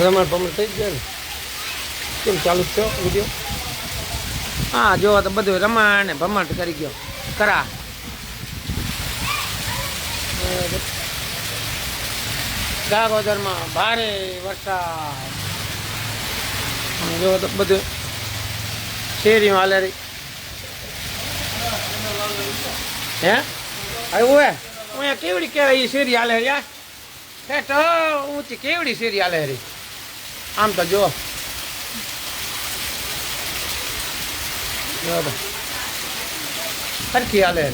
રમણ ભમણ થઈ ગયો ને? કેમ ચાલુ થયો વીડિયો? હા જો તો બધું રમણ ને ભમણ કરી ગયો. કરા. ગાગોદરમાં ભારે વરસાદ. જો તો બધું શેરીમાં હાલે રહી હે આવ્યું હે? હું અહીંયા કેવડી કહેવાય એ શેરી હાલે યાર તો ઊંચી કેવડી શેરી હાલે રી આમ તો જો. સરખી હાલે.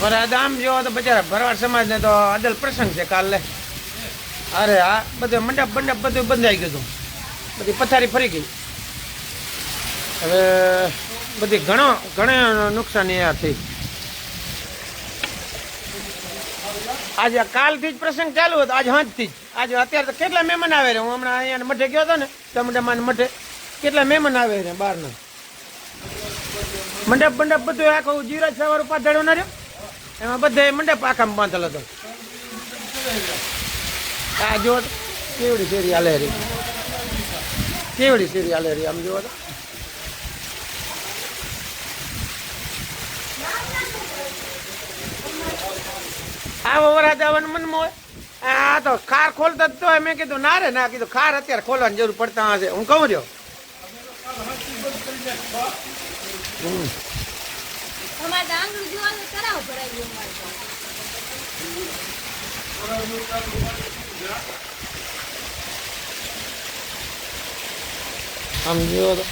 વરાદ આમ જો તો બચારા ભરવાડ સમાજને તો અદલ પ્રસંગ છે કાલે અરે આ બધું મંડપ મંડપ બધું બંધાઈ ગયું હતું. બધી પથારી ફરી ગઈ. હવે બધી ઘણો, ઘણા નુકસાની આ થઈ. આજે કાલથી જ પ્રસંગ ચાલુ હતો, આજે હાંજથી જ. આજે અત્યારે તો કેટલા મહેમાન આવે રે હું હમણાં અહીંયા મઠે ગયો હતો ને ચમડામાં મઠે કેટલા મહેમાન આવે છે બહારના? મંડપ મંડપ બધું આખો જીરાજ સવાર પાથાડો ના રહ્યો? એમાં બધે મંડપ આખામાં બાંધેલો હતો. આ જો કેવડી શેરી હાલે રી કેવડી શેરી હાલે રી આમ જોવા તો. આવો વવરા આવવાનું મનમાં હોય આ તો ખાર ખોલતા જ તો મેં કીધું ના રે ના. કીધું ખાર અત્યારે ખોલવાની જરૂર પડતા હશે હું કહું રહ્યો હમ. તો આંગળું જોવા તો કરાવ ભરાઈ ગયું અમારે તો. આમ તો.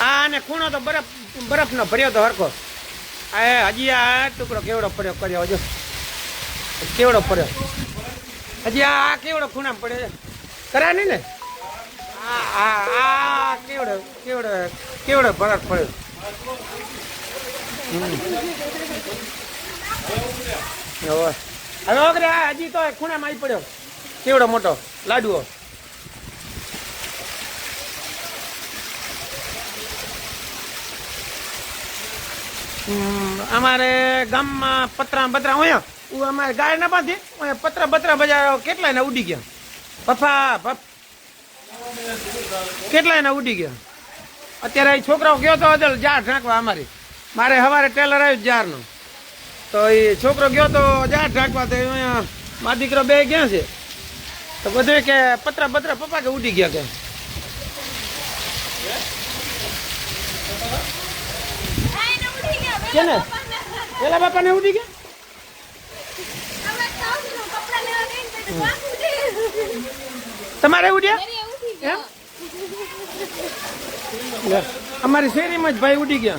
આ અને ખૂણો તો બરફ બરફનો ભર્યો તો હરખો. આ હજી આ ટુકડો કેવડો પડ્યો કર્યો જો કેવડો પડ્યો હજી આ કેવડો ખૂણા પડ્યો છે? કરા નહીં ને? આ આ કેવડો કેવડો કેવડો ભરાટ પડ્યો. હવે આ હજી તો ખૂણામાં આવી પડ્યો. કેવડો મોટો? લાડુઓ. અમારે ગામમાં પતરા બતરા હોય. અમારે ગાય ના બાંધી પતરા બતરા બજાર કેટલા ને ઉડી ગયા? પપ્પા પફ કેટલા ને ઉડી ગયા? અત્યારે એ છોકરાઓ ગયો તો અદલ જાર ઢાંકવા અમારી. મારે સવારે ટેલર આવ્યું જારનો તો એ છોકરો ગયો તો જાર ઢાંકવા તો અહીંયા મા દીકરો બે ગયા છે? તો બધું કે પતરા બતરા પપ્પા કે ઉડી ગયા કે? કેને? પેલા બાપાને ઉડી ગયા અમે સાસુનું કપડાં લેવા ગઈ ને તો પાછું ઉડી. તમારે ઉડ્યા અમારી શેરીમાં જ ભાઈ ઉડી ગયા.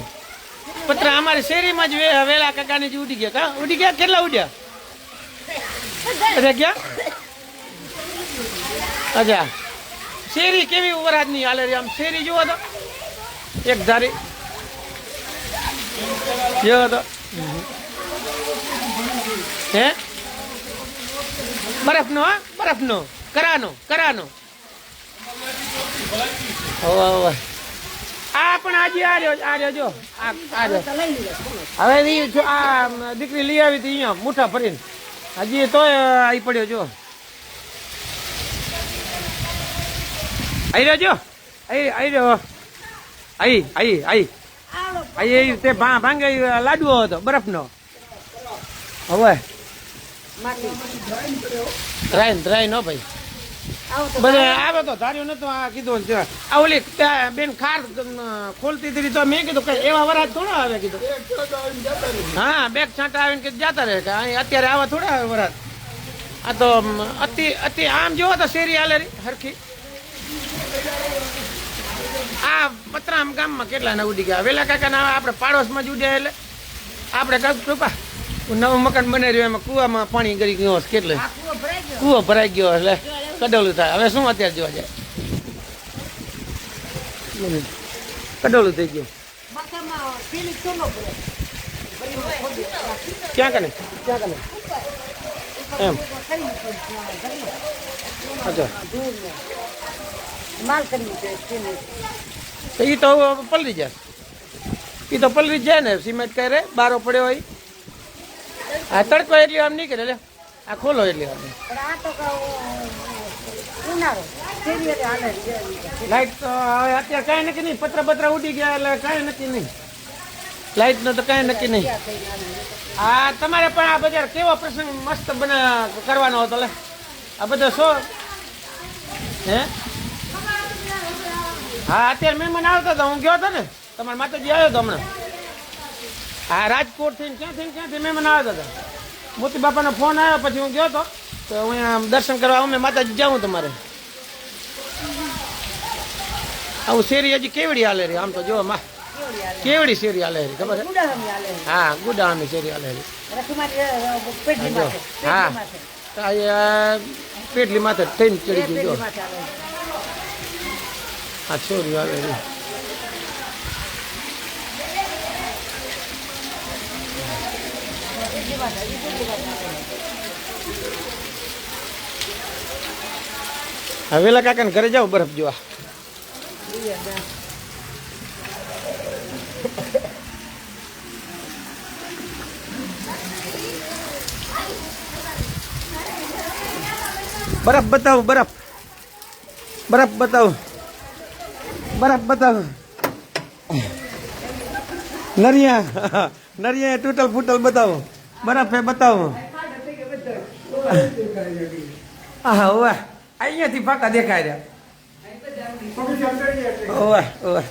પત્ર અમારી શેરીમાં જ વે- વેલા કાકાની જ ઉડી ગયા. કા? ઉડી ગયા? કેટલા ઉડ્યા? અરે ગયા અચ્છા. શેરી કેવી વરાજની હાલે રે? આમ શેરી જુઓ તો. એક ધારી. જુઓ તો. હે? બરફનો હા બરફનો. કરાનો કરાનો. આ પણ આજે આ રહ્યો આ રહ્યો જો. આ હવે જો આ દીકરી લઈ આવી હતી અહીંયા મુઠ્ઠા ભરીને. હજી તોય આવી પડ્યો જો. આઈ રહ્યો જો. આઈ આવી રહ્યો આઈ આઈ આઈ. આઈ તે ભા ભાંગે લાડુઓ લાડવો હતો બરફનો. હવે. રાઈન રાઈન હો ભાઈ. બધે આવે તો ધાર્યું નતું આ કીધું છે. આ ઓલી ત્યાં બેન ખાર ખોલતી હતી તો મેં કીધું કે એવા વરાજ થોડા આવે કીધું. હા બેગ છાંટા આવીને કીધું જતા રહે કે અહીં અત્યારે આવા થોડા આવે વરાજ. આ તો અતિ અતિ આમ જોવો તો શેરી હાલે હરખી. આ પતરામ ગામમાં કેટલા ને ઉડી ગયા વેલા કાકા આપણે પાડોશમાં જ ઉડ્યા એટલે. આપણે કઈ કૃપા નવું મકાન બનાવી રહ્યું એમાં કુવામાં પાણી કરી ગયો હશે કેટલે? કૂવો ભરાઈ ગયો. એટલે કડોલું થાય. હવે શું અત્યારે જોવા જાય? કડોલું થઈ ગયું. ક્યાં કને? ક્યાં કને? એમ. અચ્છા. તો એ તો પલરી જાય. એ તો પલરી જાય ને સિમેન્ટ કરે બારો પડ્યો હોય. આ તડકો એટલે આમ નીકળે લે. આ ખોલો એટલે આપણે પણ આ તો કહું ઉનાળો. ફેરી એટલે હાલે. છે. લાઈટ તો હવે અત્યારે કાંઈ નક્કી નહીં. પત્ર પત્ર ઉડી ગયા એટલે કાંઈ નક્કી નહીં. લાઈટનો તો કાંઈ નક્કી નહીં. આ તમારે પણ આ બજાર કેવો પ્રસંગ મસ્ત બના કરવાનો હતો લે. આ બધો શો? હે? હા અત્યારે મહેમાન આવતા હતા. હું ગયો હતો ને. તમારા માતાજી આવ્યો હતો હમણાં. હા રાજકોટથી ક્યાંથી ક્યાંથી મહેમાન આવ્યા હતા મોતી બાપાનો ફોન આવ્યો પછી હું ગયો હતો તો હું અહીંયા દર્શન કરવા અમે માતાજી જાઉં તમારે. આવું શેરી હજી કેવડી હાલે રહી આમ તો જો માં કેવડી શેરી હાલે રહી ખબર હા ગુડાની શેરી હાલે રહી હા. આ પેટલી માથે થઈને ચડી ગયું જો. આ છોરી હાલે રહી પેઢી માથે, એ પેઢી માથે હાલે. હવેલા કાકાને ઘરે જાઓ બરફ જોવા બરફ બતાવો બરફ બરફ બતાવો બરફ બતાવો નરિયા નરિયા તૂટલ ફૂટલ બતાવો બરફ એ બતાવો. હા ઓવા અહીંયાથી પાકા દેખાય રહ્યા. ઓવા ઓવા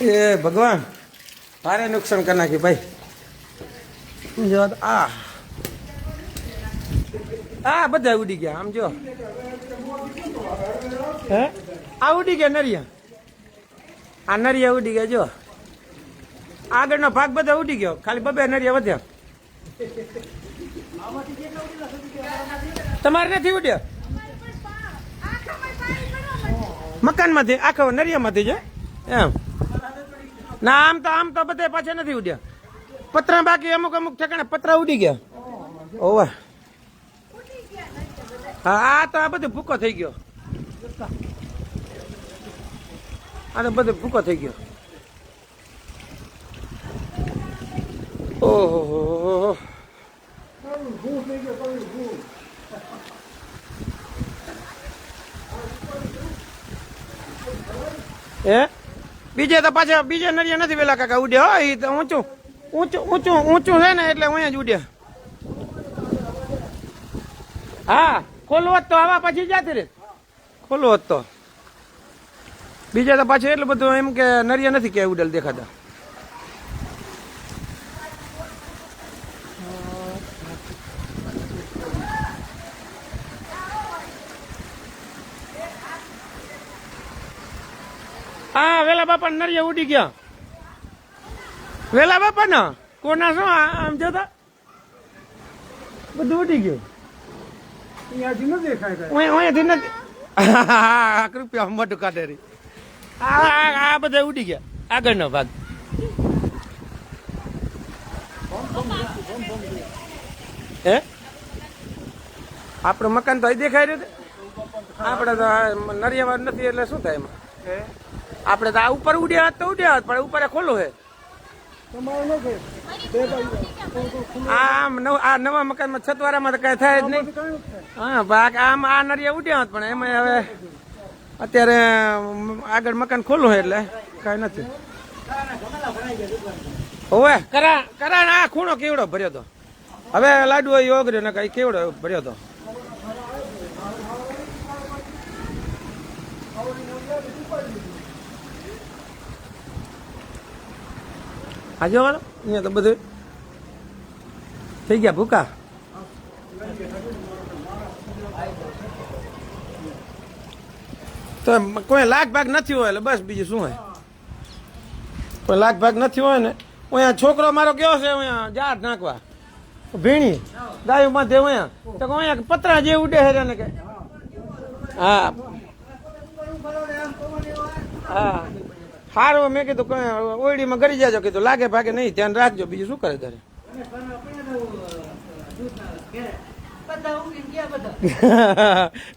એ ભગવાન, ભારે નુકસાન કરી નાખ્યું, ભાઈ. જો આ આ બધા ઉડી ગયા, આમ જો. હે? આ ઉડી ગયા નરિયા. આ નરિયા ઉડી ગયા, જો. આગળનો ભાગ બધા ઉડી ગયો, ખાલી બબે નરિયા વધ્યા. તમારે નથી ઉડ્યા? મકાનમાંથી, આખો નરિયામાંથી છે? એમ. ના, આમ તો આમ તો બધે પાછા નથી ઉડ્યા. પતરા બાકી, અમુક અમુક ઠેકાણે પતરા ઉડી ગયા. ઓવા. હા, આ તો આ બધું ભૂકો થઈ ગયો. આ તો બધું ભૂકો થઈ ગયો. ઓહો હે? બીજે તો પાછા, બીજે નરિયા નથી પેલા કાકા, ઉડે. હો એ તો ઊંચું ઊંચું ઊંચું ઊંચું છે ને એટલે અહીંયા જ ઉડે. હા, ખોલવો તો, આવા પછી જાતી રે? ખોલવો તો. બીજે તો પાછું એટલું બધું એમ કે નરિયા નથી કે ઉડેલ દેખાતા. હા વેલા બાપા નરિયા ઉડી ગયા. વેલા બાપા ના? કોના શું આમ જોતા? બધું ઉડી ગયું. રૂપિયા મોટું કાઢે રી. આ બધા ઉડી ગયા. આગળનો ભાગ. હે? આપણું મકાન તો અહીં દેખાય રહ્યું આપણે તો આ નથી એટલે શું થાય એમાં? આપણે તો આ ઉપર ઉડ્યા હોત તો ઉડ્યા હોત પણ ઉપર ખોલું હે. આમ આ નવા મકાનમાં છતવારામાં તો કઈ થાય જ નહીં. હા બાકી આમ આ નરિયા ઉડ્યા હોત પણ એમાં હવે અત્યારે આગળ મકાન ખોલું છે એટલે કઈ નથી. ઓવે કરા કરા આ ખૂણો કેવડો ભર્યો તો? હવે લાડુ યોગર્યો ને કઈ કેવડો ભર્યો તો? આજે વાળો અહીંયા તો બધું થઈ ગયા ભૂકા? તો કોઈ લાખ ભાગ નથી હોય એટલે બસ બીજું શું હોય? કોઈ લાખ ભાગ નથી હોય ને અહીંયા છોકરો મારો કેવો છે અહીંયા ઝાડ નાખવા. ભીણી ગાયું માથે અહીંયા. તો અહીંયા પતરા જે ઉડે છે ને કે. હા. હા. સારું મેં કીધું ઓયડીમાં કરી જાજો કીધું લાગે ભાગે નહીં ધ્યાન રાખજો બીજું શું કરે તારે?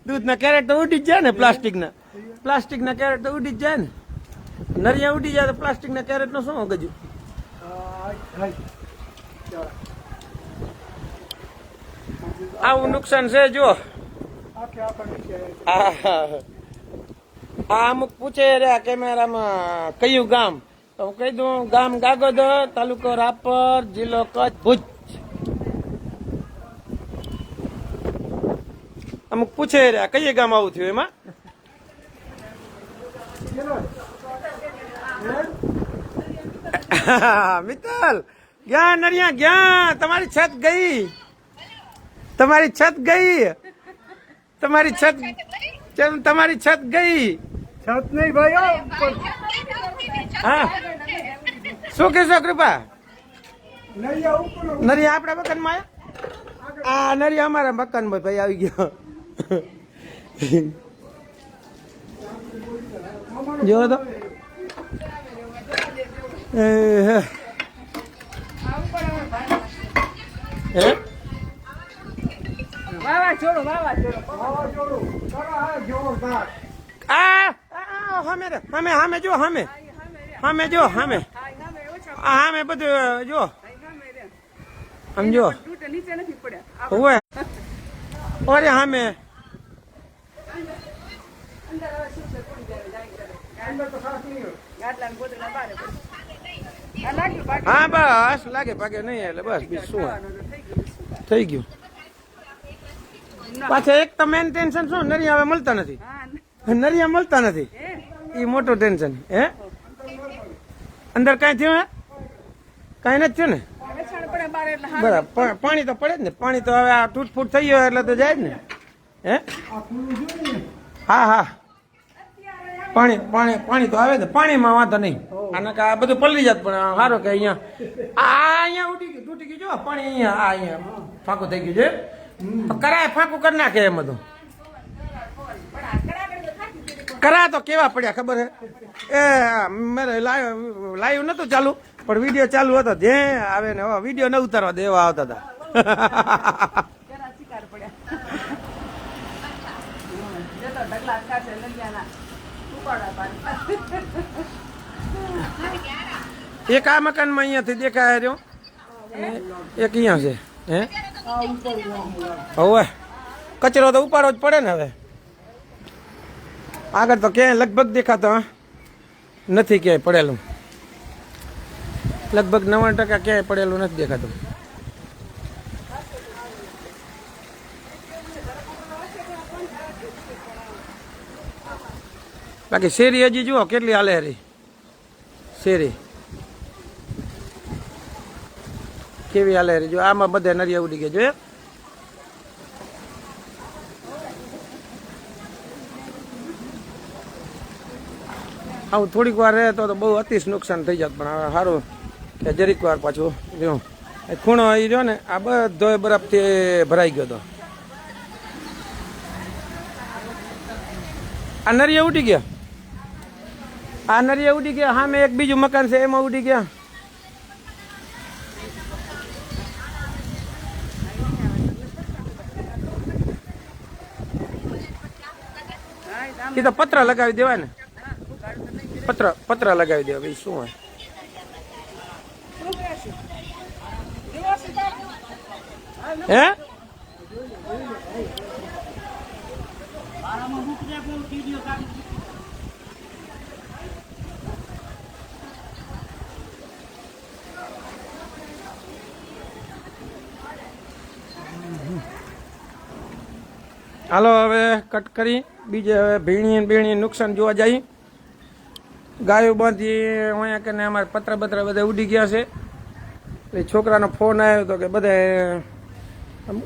દૂધના કેરેટ તો ઉડી જ જાય ને પ્લાસ્ટિકના. પ્લાસ્ટિકના કેરેટ તો ઉડી જ જાય ને. નરિયા ઉડી જાય તો પ્લાસ્ટિકના કેરેટનો શું ગજુ આવું નુકસાન છે જો આ અમુક પૂછે રહ્યા કેમેરામાં કયું ગામ? તો હું કહી દઉં, ગામ ગાગોદર, તાલુકો રાપર, જિલ્લો કચ્છ, ભુજ. અમુક પૂછે રહ્યા કઈ ગામ આવું થયું એમાં? મિત્તલ ગયા નરિયા ગયા તમારી છત ગઈ. તમારી છત ગઈ. તમારી છત તમારી છત ગઈ? છત નહીં ભાઈ હા. શું કહેશો કૃપા? નરી આપણા મકાનમાં આયા? આ નરિયા અમારા મકાનમાં ભાઈ આવી ગયો. જો તો. એ, છોડો હે? છોડો વાવાઝોડું છોડો. કરો આ જોરદાર. આ, સામે રે, સામે સામે જો સામે સામે જો સામે આ સામે બધું જો સમજો નીચે નથી પડ્યા હોવે ઓરે સામે અંદર તો ખાસ નહીં હોય. ગાટલા ગોદડા બારે આ લાગ્યું બાકી હા બસ લાગે પાકે નહીં એટલે બસ બીજું શું હોય? થઈ ગયું પાછા એક તો મેન ટેન્શન શું નરિયા હવે મળતા નથી? હા નરિયા મળતા નથી? હે એ મોટું ટેન્શન હે? અંદર કાંઈ થયું કાંઈ નથી થયું ને? બરાબર. પાણી તો પડે જ ને. પાણી તો હવે આ તૂટફૂટ થઈ ગયો એટલે તો જાય જ ને. હે? હા હા. પાણી પાણી પાણી તો આવે ને. પાણીમાં વાંધો નહીં. અને આ બધું પલળી જાત પણ સારું કે અહીંયા. આ અહીંયા ઉડી ગયું, તૂટી ગયું. જો, પાણી અહીંયા, આ અહીંયા ફાંકું થઈ ગયું છે. કરાય, ફાંકું કરી નાખે એમ બધું. કરા તો કેવા પડ્યા ખબર હે? એ મેરે લાઈવ લાઈવ નતું ચાલુ પણ વીડિયો ચાલુ હતો. જે આવે ને વીડિયો ન ઉતારવા દેવા આવતા હતા. એક આ મકાનમાં અહીંયાથી દેખાય રહ્યો. એક અહીંયા છે હે? હવે. કચરો તો ઉપાડવો જ પડે ને હવે. આગળ તો ક્યાંય લગભગ દેખાતો, હા? નથી ક્યાંય પડેલું. લગભગ નવ્વાણું ટકા ક્યાંય પડેલું નથી દેખાતું. બાકી શેરી હજી જુઓ કેટલી હાલે રહી શેરી. કેવી હાલે રહી જો આમાં બધે નરિયા ઉડી ગયા જોયે આવું થોડીક વાર રહે તો બહુ અતિશ નુકસાન થઈ જાત, પણ હવે સારું કે જરીક વાર પાછું રહ્યો. એ ખૂણો એ રહ્યો ને, આ બધો બરફથી ભરાઈ ગયો હતો આ નરિયા ઉડી ગયા. આ નરિયા ઉડી ગયા સામે એક બીજું મકાન છે, એમાં ઉડી ગયા. એ તો પત્ર લગાવી દેવાય ને. પત્ર પત્ર લગાવી દેવા ભાઈ શું હોય? હે? હાલો હવે કટ કરી. બીજે હવે ભીણી ભીણી નુકસાન જોવા જાય. ગાયો બાંધી અહીંયા કે અમારે પત્ર બત્ર બધા ઉડી ગયા છે. એટલે છોકરાનો ફોન આવ્યો હતો કે બધા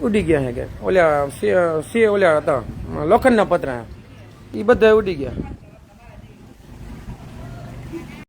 ઉડી ગયા છે કે. ઓલ્યા સી સી ઓલા હતા, લોખંડના પતરા. એ બધા ઉડી ગયા.